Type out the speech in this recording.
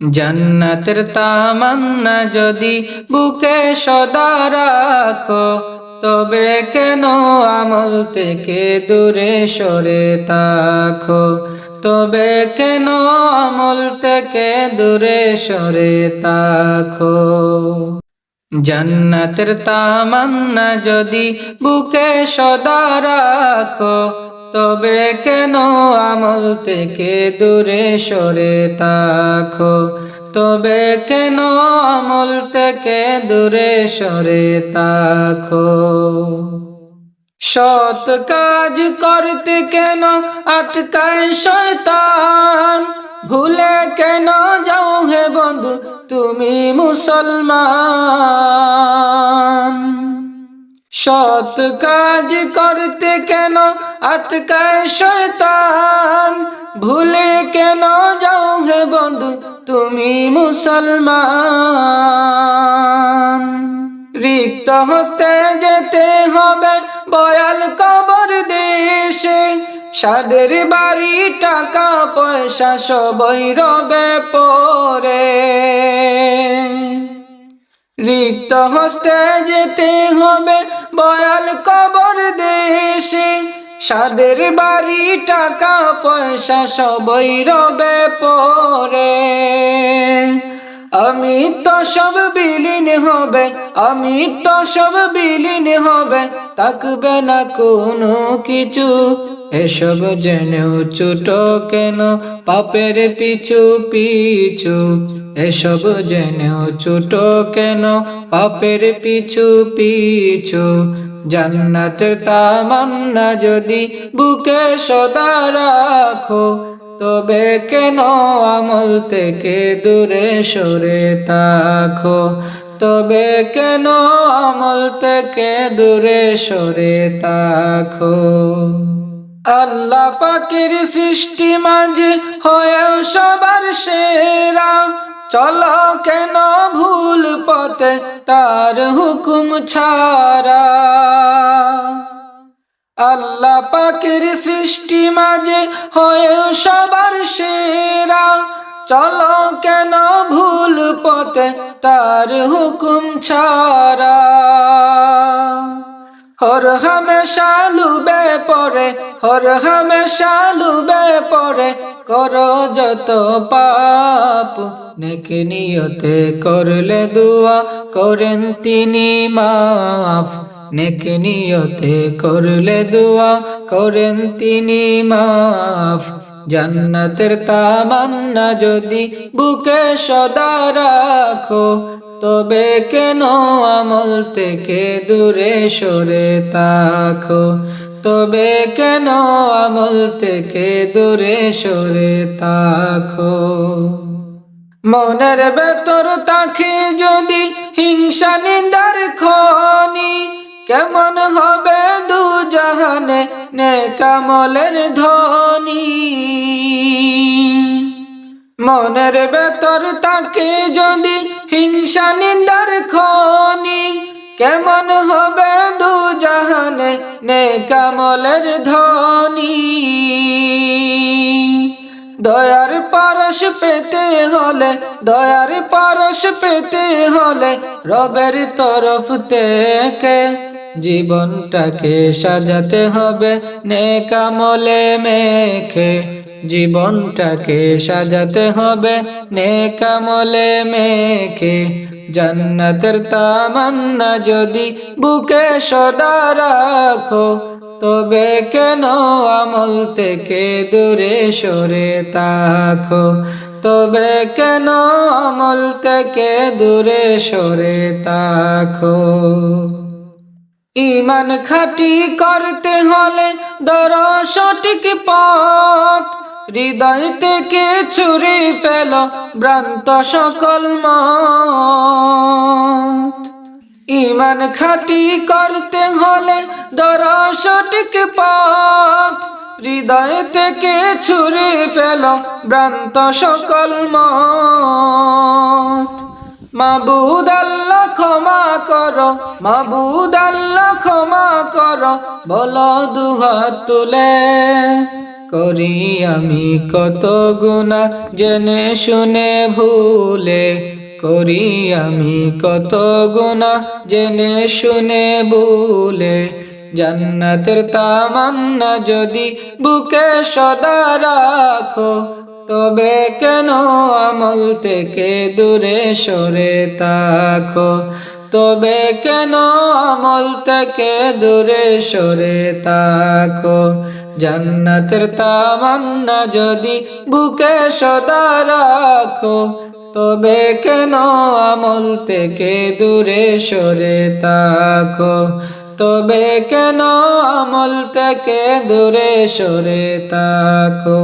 জান্নাতের তামান্না যদি বুকে সদা রাখো, তবে কেন আমল থেকে দূরে সরে তাখো তবে কেন আমল থেকে দূরে সরে তাখো জান্নাতের তামান্না যদি বুকে সদা রাখো, তবে কেন আমল থেকে দূরে সরে তাখো তবে কেন আমল থেকে দূরে সরে তাখো সৎ কাজ করতে কেন আটকায় শয়তান? তুমি মুসলমান। সৎ কাজ করতে কেন আটকায় শয়তান? ভুলে কেন যাও হে বন্ধু, তুমি মুসলমান? রিক্ত হস্তে যেতে হবে বয়াল কবর দেশে। সাদের বাড়ি, টাকা, পয়সা সবই রবে পরে রিক্ত হস্তে যেতে হবে, বয়াল কবর দেশে। সাদের বাড়ি, টাকা, পয়সা সবই রবে পরে। আমি তো সব বিলীন হবে, আমি তো সব বিলীন হবে তাকবে না কোনো কিছু। এসব জেনেও ছোট কেন, পাপের পিছু পিছু। এসব জেনেও ছোট কেন পাপের পিছু পিছু, জান্নাতের তামান্না যদি বুকে সদা রাখো, তবে কেন আমল থেকে দূরে সরে তাখো তবে কেন আমল থেকে দূরে সরে তাখো আল্লাহ পাকের সৃষ্টি মাঝে হয়েও সবার সেরা। চলো কেন ভুল পথে তার হুকুম ছাড়া? আল্লাহ পাকের সৃষ্টি মাঝে হয়েও সবার সেরা। চলো কেন ভুল পথে তার হুকুম ছাড়া? হর হামেশা লুবে পরে হর হামেশা লুবে পরে করো যত পাপ, নেকে নিয়তে করলে দুয়া করেন তিনি মাফ। নেকে নিয়তে করলে দুয়া করেন তিনি মাফ। জান্নাতের তামান্না যদি বুকে সদা রাখো, তবে কেন আমল থেকে দূরে সরে তাখো তবে কেন আমল থেকে দূরে সরে তাখো মনের ভেতর তাকে যদি হিংসা নিন্দার খনি, কেমন হবে দু জাহানে নে কামলের ধনী মনের ভেতর তাকে যদি হিংসা নিন্দার খনি কেমন হবে দু জাহানে নেকামলের ধনী দয়ার পারস পেতে হলে, দয়ার পারস পেতে হলে রবের তরফ থেকে জীবনটাকে সাজাতে হবে নেকামলে মেখে। জীবনটাকে সাজাতে হবে নেকামলে মেখে। জান্নাতের তামান্না যদি বুকে সদা রাখো, তবে কেন আমল থেকে দূরে সরে তাখো তবে কেন আমল থেকে দূরে সরে তাখো ইমান খাটি করতে হলে দর সঠিক পথ। হৃদয় থেকে ছুরি ফেল, ভ্রান্ত সকল মত। ইমান খাটি করতে হলে দর সঠিক পথ। হৃদয় থেকে ছুরি ফেল, ভ্রান্ত সকল মত। মাবুদ ক্ষমা কর, মাবুদ আল্লাহ ক্ষমা কর, বল দুহাত তুলে। করি আমি কত গুণা জেনে শুনে ভুলে করি আমি কত গুণা জেনে শুনে ভুলে। জান্নাতের তামান্না যদি বুকে সদা রাখো, তবে কেন আমল থেকে দূরে সরে তাকো তবে কেন আমল থেকে দূরে সরে তাকো জান্নাতের তামান্না যদি বুকে সদা রাখো, তবে কেন আমল থেকে দূরে সরে তাকো তবে কেন আমল থেকে দূরে সরে তাকো